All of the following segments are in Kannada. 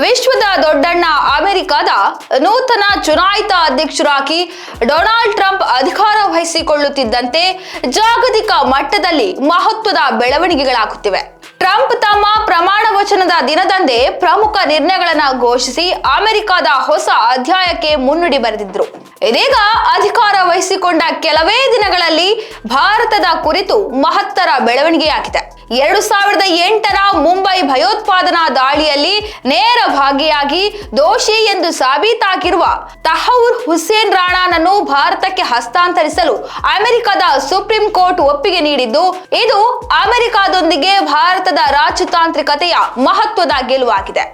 ವಿಶ್ವದ ದೊಡ್ಡಣ್ಣ ಅಮೆರಿಕದ ನೂತನ ಚುನಾಯಿತ ಅಧ್ಯಕ್ಷರಾಗಿ ಡೊನಾಲ್ಡ್ ಟ್ರಂಪ್ ಅಧಿಕಾರ ವಹಿಸಿಕೊಳ್ಳುತ್ತಿದ್ದಂತೆ ಜಾಗತಿಕ ಮಟ್ಟದಲ್ಲಿ ಮಹತ್ವದ ಬೆಳವಣಿಗೆಗಳಾಗುತ್ತಿವೆ. ಟ್ರಂಪ್ ತಮ್ಮ ಪ್ರಮಾಣ ವಚನದ ದಿನದಂದೇ ಪ್ರಮುಖ ನಿರ್ಣಯಗಳನ್ನು ಘೋಷಿಸಿ ಅಮೆರಿಕದ ಹೊಸ ಅಧ್ಯಾಯಕ್ಕೆ ಮುನ್ನುಡಿ ಬರೆದಿದ್ರು. ಇದೀಗ ಅಧಿಕಾರ ವಹಿಸಿಕೊಂಡ ಕೆಲವೇ ದಿನಗಳಲ್ಲಿ ಭಾರತದ ಕುರಿತು ಮಹತ್ತರ ಬೆಳವಣಿಗೆಯಾಗಿದೆ. ಎರಡು ಸಾವಿರದ ಎಂಟರ ಮುಂಬೈ ಭಯೋತ್ಪಾದನಾ ದಾಳಿಯಲ್ಲಿ ನೇರ ಭಾಗಿಯಾಗಿ ದೋಷಿ ಎಂದು ಸಾಬೀತಾಗಿರುವ ತಹೌರ್ ಹುಸೇನ್ ರಾಣಾನನ್ನು ಭಾರತಕ್ಕೆ ಹಸ್ತಾಂತರಿಸಲು ಅಮೆರಿಕದ ಸುಪ್ರೀಂ ಕೋರ್ಟ್ ಒಪ್ಪಿಗೆ ನೀಡಿದ್ದು, ಇದು ಅಮೆರಿಕದೊಂದಿಗೆ ಭಾರತದ ರಾಜತಾಂತ್ರಿಕತೆಯ ಮಹತ್ವದ ಗೆಲುವಾಗಿದೆ.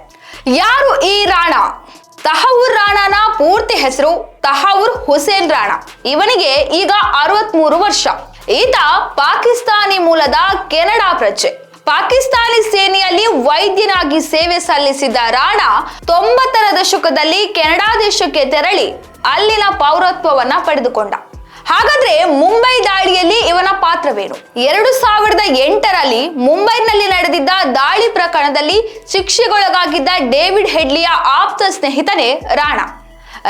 ಯಾರು ಈ ರಾಣಾ? ತಹವೂರ್ ರಾಣಾನ ಪೂರ್ತಿ ಹೆಸರು ತಹಾವೂರ್ ಹುಸೇನ್ ರಾಣಾ. ಇವನಿಗೆ ಈಗ ಅರವತ್ಮೂರು ವರ್ಷ. ಈತ ಪಾಕಿಸ್ತಾನಿ ಮೂಲದ ಕೆನಡಾ ಪ್ರಜೆ. ಪಾಕಿಸ್ತಾನಿ ಸೇನೆಯಲ್ಲಿ ವೈದ್ಯನಾಗಿ ಸೇವೆ ಸಲ್ಲಿಸಿದ ರಾಣಾ ತೊಂಬತ್ತರ ದಶಕದಲ್ಲಿ ಕೆನಡಾ ದೇಶಕ್ಕೆ ತೆರಳಿ ಅಲ್ಲಿನ ಪೌರತ್ವವನ್ನ ಪಡೆದುಕೊಂಡ. ಹಾಗಾದ್ರೆ ಮುಂಬೈ ದಾಳಿಯಲ್ಲಿ ಇವನ ಪಾತ್ರವೇನು? ಎರಡು ಸಾವಿರದ ಎಂಟರಲ್ಲಿ ಮುಂಬೈನಲ್ಲಿ ನಡೆದಿದ್ದ ದಾಳಿ ಪ್ರಕರಣದಲ್ಲಿ ಶಿಕ್ಷೆಗೊಳಗಾಗಿದ್ದ ಡೇವಿಡ್ ಹೆಡ್ಲಿಯ ಆಪ್ತ ಸ್ನೇಹಿತನೇ ರಾಣಾ.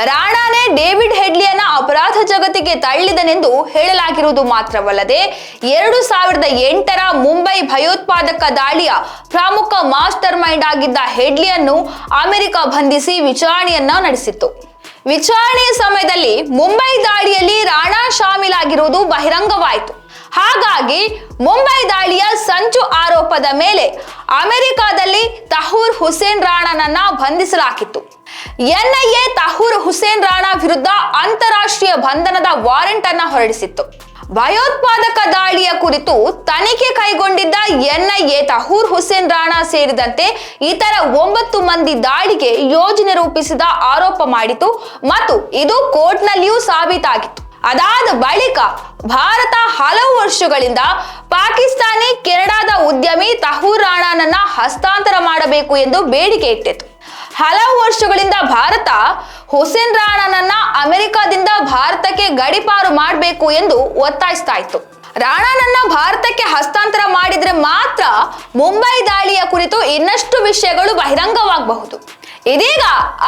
ರಾಣಾನೇ ಡೇವಿಡ್ ಹೆಡ್ಲಿಯನ್ನ ಅಪರಾಧ ಜಗತ್ತಿಗೆ ತಳ್ಳಿದನೆಂದು ಹೇಳಲಾಗಿರುವುದು ಮಾತ್ರವಲ್ಲದೆ, ಎರಡು ಸಾವಿರದ ಎಂಟರ ಮುಂಬೈ ಭಯೋತ್ಪಾದಕ ದಾಳಿಯ ಪ್ರಮುಖ ಮಾಸ್ಟರ್ ಮೈಂಡ್ ಆಗಿದ್ದ ಹೆಡ್ಲಿಯನ್ನು ಅಮೆರಿಕ ಬಂಧಿಸಿ ವಿಚಾರಣೆಯನ್ನ ನಡೆಸಿತ್ತು. ವಿಚಾರಣೆಯ ಸಮಯದಲ್ಲಿ ಮುಂಬೈ ದಾಳಿಯಲ್ಲಿ ರಾಣಾ ಶಾಮೀಲಾಗಿರುವುದು ಬಹಿರಂಗವಾಯಿತು. ಹಾಗಾಗಿ ಮುಂಬೈ ದಾಳಿಯ ಸಂಚು ಆರೋಪದ ಮೇಲೆ ಅಮೆರಿಕಾದಲ್ಲಿ ತಹೂರ್ ಹುಸೇನ್ ರಾಣಾನನ್ನ ಬಂಧಿಸಲಾಗಿತ್ತು. ಎನ್ಐಎ ತಹೂರ್ ಹುಸೇನ್ ರಾಣಾ ವಿರುದ್ಧ ಅಂತಾರಾಷ್ಟ್ರೀಯ ಬಂಧನದ ವಾರೆಂಟ್ ಅನ್ನ ಹೊರಡಿಸಿತ್ತು. ಭಯೋತ್ಪಾದಕ ದಾಳಿಯ ಕುರಿತು ತನಿಖೆ ಕೈಗೊಂಡಿದ್ದ ಎನ್ಐಎ ತಹೂರ್ ಹುಸೇನ್ ರಾಣಾ ಸೇರಿದಂತೆ ಇತರ ಒಂಬತ್ತು ಮಂದಿ ದಾಳಿಗೆ ಯೋಜನೆ ರೂಪಿಸಿದ ಆರೋಪ ಮಾಡಿತು ಮತ್ತು ಇದು ಕೋರ್ಟ್ನಲ್ಲಿಯೂ ಸಾಬೀತಾಗಿತ್ತು. ಅದಾದ ಬಳಿಕ ಭಾರತ ಹಲವು ವರ್ಷಗಳಿಂದ ಪಾಕಿಸ್ತಾನಿ ಕೆನಡಾದ ಉದ್ಯಮಿ ತಹೂರ್ ರಾಣಾನನ್ನ ಹಸ್ತಾಂತರ ಮಾಡಬೇಕು ಎಂದು ಬೇಡಿಕೆ ಇಟ್ಟಿತು ಹಲವು ವರ್ಷಗಳಿಂದ ಭಾರತ ಹುಸೇನ್ ರಾಣಾನನ್ನ ಅಮೆರಿಕದಿಂದ ಭಾರತಕ್ಕೆ ಗಡಿಪಾರು ಮಾಡಬೇಕು ಎಂದು ಒತ್ತಾಯಿಸ್ತಾ ಇತ್ತು. ರಾಣಾನನ್ನ ಭಾರತಕ್ಕೆ ಹಸ್ತಾಂತರ ಮಾಡಿದ್ರೆ ಮಾತ್ರ ಮುಂಬೈ ದಾಳಿಯ ಕುರಿತು ಇನ್ನಷ್ಟು ವಿಷಯಗಳು ಬಹಿರಂಗವಾಗಬಹುದು. ಇದೀಗ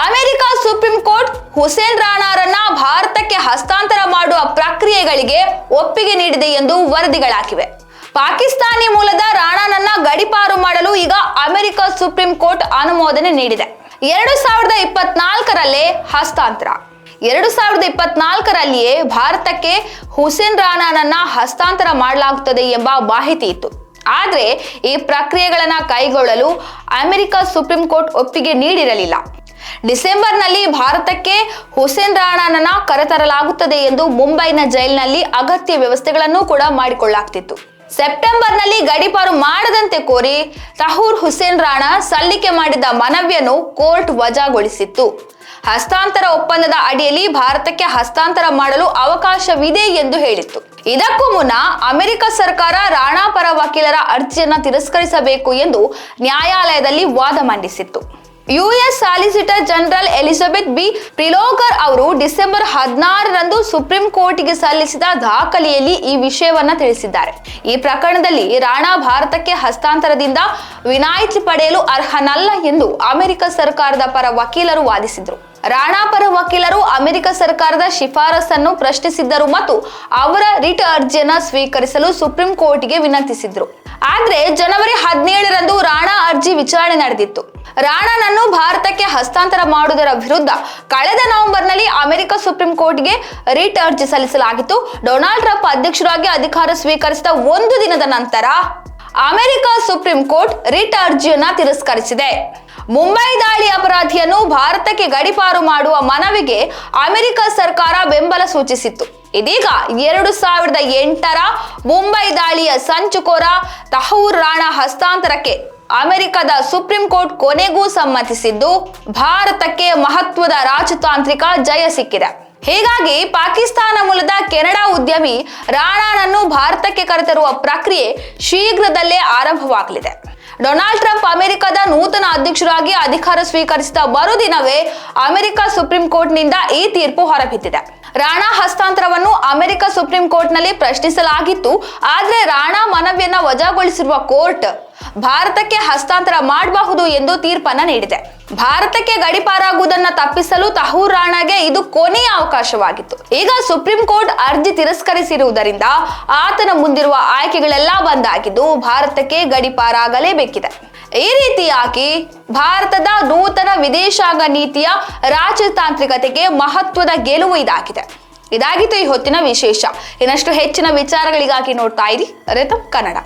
ಅಮೆರಿಕ ಸುಪ್ರೀಂ ಕೋರ್ಟ್ ಹುಸೇನ್ ರಾಣಾರನ್ನ ಭಾರತಕ್ಕೆ ಹಸ್ತಾಂತರ ಮಾಡುವ ಪ್ರಕ್ರಿಯೆಗಳಿಗೆ ಒಪ್ಪಿಗೆ ನೀಡಿದೆ ಎಂದು ವರದಿಗಳಾಗಿವೆ. ಪಾಕಿಸ್ತಾನಿ ಮೂಲದ ರಾಣಾನನ್ನ ಗಡಿಪಾರು ಮಾಡಲು ಈಗ ಅಮೆರಿಕ ಸುಪ್ರೀಂ ಕೋರ್ಟ್ ಅನುಮೋದನೆ ನೀಡಿದೆ. ಎರಡು ಸಾವಿರದ ಇಪ್ಪತ್ನಾಲ್ಕರಲ್ಲೇ ಹಸ್ತಾಂತರ. ಎರಡು ಸಾವಿರದ ಇಪ್ಪತ್ನಾಲ್ಕರಲ್ಲಿಯೇ ಭಾರತಕ್ಕೆ ಹುಸೇನ್ ರಾಣಾನನ್ನ ಹಸ್ತಾಂತರ ಮಾಡಲಾಗುತ್ತದೆ ಎಂಬ ಮಾಹಿತಿ ಇತ್ತು. ಆದರೆ ಈ ಪ್ರಕ್ರಿಯೆಗಳನ್ನ ಕೈಗೊಳ್ಳಲು ಅಮೆರಿಕ ಸುಪ್ರೀಂ ಕೋರ್ಟ್ ಒಪ್ಪಿಗೆ ನೀಡಿರಲಿಲ್ಲ. ಡಿಸೆಂಬರ್ನಲ್ಲಿ ಭಾರತಕ್ಕೆ ಹುಸೇನ್ ರಾಣಾನನ್ನ ಕರೆತರಲಾಗುತ್ತದೆ ಎಂದು ಮುಂಬೈನ ಜೈಲಿನಲ್ಲಿ ಅಗತ್ಯ ವ್ಯವಸ್ಥೆಗಳನ್ನು ಕೂಡ ಮಾಡಿಕೊಳ್ಳಲಾಗ್ತಿತ್ತು. ಸೆಪ್ಟೆಂಬರ್ನಲ್ಲಿ ಗಡಿಪಾರು ಮಾಡದಂತೆ ಕೋರಿ ತಹೂರ್ ಹುಸೇನ್ ರಾಣಾ ಸಲ್ಲಿಕೆ ಮಾಡಿದ್ದ ಮನವಿಯನ್ನು ಕೋರ್ಟ್ ವಜಾಗೊಳಿಸಿತ್ತು. ಹಸ್ತಾಂತರ ಒಪ್ಪಂದದ ಅಡಿಯಲ್ಲಿ ಭಾರತಕ್ಕೆ ಹಸ್ತಾಂತರ ಮಾಡಲು ಅವಕಾಶವಿದೆ ಎಂದು ಹೇಳಿತ್ತು. ಇದಕ್ಕೂ ಮುನ್ನ ಅಮೆರಿಕ ಸರ್ಕಾರ ರಾಣಾ ಪರ ವಕೀಲರ ಅರ್ಜಿಯನ್ನು ತಿರಸ್ಕರಿಸಬೇಕು ಎಂದು ನ್ಯಾಯಾಲಯದಲ್ಲಿ ವಾದ ಮಂಡಿಸಿತ್ತು. US solicitor general Elizabeth B Prelogar ಅವರು ಡಿಸೆಂಬರ್ ಹದಿನಾರರಂದು ಸುಪ್ರೀಂ ಕೋರ್ಟ್ಗೆ ಸಲ್ಲಿಸಿದ ದಾಖಲೆಯಲ್ಲಿ ಈ ವಿಷಯವನ್ನ ತಿಳಿಸಿದ್ದಾರೆ. ಈ ಪ್ರಕರಣದಲ್ಲಿ ರಾಣಾ ಭಾರತಕ್ಕೆ ಹಸ್ತಾಂತರದಿಂದ ವಿನಾಯಿತಿ ಪಡೆಯಲು ಅರ್ಹನಲ್ಲ ಎಂದು ಅಮೆರಿಕ ಸರ್ಕಾರದ ಪರ ವಕೀಲರು ವಾದಿಸಿದರು. ರಾಣಾ ಪರ ವಕೀಲರು ಅಮೆರಿಕ ಸರ್ಕಾರದ ಶಿಫಾರಸನ್ನು ಪ್ರಶ್ನಿಸಿದ್ದರು ಮತ್ತು ಅವರ ರಿಟ್ ಅರ್ಜಿಯನ್ನು ಸ್ವೀಕರಿಸಲು ಸುಪ್ರೀಂ ಕೋರ್ಟ್ಗೆ ವಿನಂತಿಸಿದ್ರು. ಆದರೆ ಜನವರಿ ಹದಿನೇಳರಂದು ರಾಣಾ ಅರ್ಜಿ ವಿಚಾರಣೆ ನಡೆದಿತ್ತು. ರಾಣಾನನ್ನು ಭಾರತಕ್ಕೆ ಹಸ್ತಾಂತರ ಮಾಡುವುದರ ವಿರುದ್ಧ ಕಳೆದ ನವೆಂಬರ್ನಲ್ಲಿ ಅಮೆರಿಕ ಸುಪ್ರೀಂ ಕೋರ್ಟ್ಗೆ ರಿಟ್ ಅರ್ಜಿ ಸಲ್ಲಿಸಲಾಗಿತ್ತು. ಡೊನಾಲ್ಡ್ ಟ್ರಂಪ್ ಅಧ್ಯಕ್ಷರಾಗಿ ಅಧಿಕಾರ ಸ್ವೀಕರಿಸಿದ ಒಂದು ದಿನದ ನಂತರ ಅಮೆರಿಕ ಸುಪ್ರೀಂ ಕೋರ್ಟ್ ರಿಟ್ ಅರ್ಜಿಯನ್ನ ತಿರಸ್ಕರಿಸಿದೆ. ಮುಂಬೈ ದಾಳಿ ಅಪರಾಧಿಯನ್ನು ಭಾರತಕ್ಕೆ ಗಡಿಪಾರು ಮಾಡುವ ಮನವಿಗೆ ಅಮೆರಿಕ ಸರ್ಕಾರ ಬೆಂಬಲ ಸೂಚಿಸಿತ್ತು. ಇದೀಗ ಎರಡು ಸಾವಿರದ ಎಂಟರ ಮುಂಬೈ ದಾಳಿಯ ಸಂಚುಕೋರ ತಹೂರ್ ರಾಣಾ ಹಸ್ತಾಂತರಕ್ಕೆ ಅಮೆರಿಕದ ಸುಪ್ರೀಂ ಕೋರ್ಟ್ ಕೊನೆಗೂ ಸಮ್ಮತಿಸಿದ್ದು ಭಾರತಕ್ಕೆ ಮಹತ್ವದ ರಾಜತಾಂತ್ರಿಕ ಜಯ ಸಿಕ್ಕಿದೆ. ಹೀಗಾಗಿ ಪಾಕಿಸ್ತಾನ ಮೂಲದ ಕೆನಡಾ ಉದ್ಯಮಿ ರಾಣಾನನ್ನು ಭಾರತಕ್ಕೆ ಕರೆತರುವ ಪ್ರಕ್ರಿಯೆ ಶೀಘ್ರದಲ್ಲೇ ಆರಂಭವಾಗಲಿದೆ. ಡೊನಾಲ್ಡ್ ಟ್ರಂಪ್ ಅಮೆರಿಕದ ನೂತನ ಅಧ್ಯಕ್ಷರಾಗಿ ಅಧಿಕಾರ ಸ್ವೀಕರಿಸಿದ ಮರುದಿನವೇ ಅಮೆರಿಕ ಸುಪ್ರೀಂ ಕೋರ್ಟ್ನಿಂದ ಈ ತೀರ್ಪು ಹೊರಬಿದ್ದಿದೆ. ರಾಣಾ ಹಸ್ತಾಂತರವನ್ನು ಅಮೆರಿಕ ಸುಪ್ರೀಂ ಕೋರ್ಟ್ನಲ್ಲಿ ಪ್ರಶ್ನಿಸಲಾಗಿತ್ತು. ಆದರೆ ರಾಣಾ ಮನವಿಯನ್ನ ವಜಾಗೊಳಿಸಿರುವ ಕೋರ್ಟ್ ಭಾರತಕ್ಕೆ ಹಸ್ತಾಂತರ ಮಾಡಬಹುದು ಎಂದು ತೀರ್ಪನ್ನ ನೀಡಿದೆ. ಭಾರತಕ್ಕೆ ಗಡಿಪಾರಾಗುವುದನ್ನು ತಪ್ಪಿಸಲು ತಹೂರ್ ರಾಣಾಗೆ ಇದು ಕೊನೆಯ ಅವಕಾಶವಾಗಿತ್ತು. ಈಗ ಸುಪ್ರೀಂ ಕೋರ್ಟ್ ಅರ್ಜಿ ತಿರಸ್ಕರಿಸಿರುವುದರಿಂದ ಆತನ ಮುಂದಿರುವ ಆಯ್ಕೆಗಳೆಲ್ಲ ಬಂದಾಗಿದ್ದು ಭಾರತಕ್ಕೆ ಗಡಿಪಾರಾಗಲೇಬೇಕಿದೆ. ಈ ರೀತಿಯಾಗಿ ಭಾರತದ ನೂತನ ವಿದೇಶಾಂಗ ನೀತಿಯ ರಾಜತಾಂತ್ರಿಕತೆಗೆ ಮಹತ್ವದ ಗೆಲುವು ಇದಾಗಿದೆ. ಇದಾಗಿತ್ತು ಈ ಹೊತ್ತಿನ ವಿಶೇಷ. ಇನ್ನಷ್ಟು ಹೆಚ್ಚಿನ ವಿಚಾರಗಳಿಗಾಗಿ ನೋಡ್ತಾ ಇರಿ ರಿತಮ್ ಕನ್ನಡ.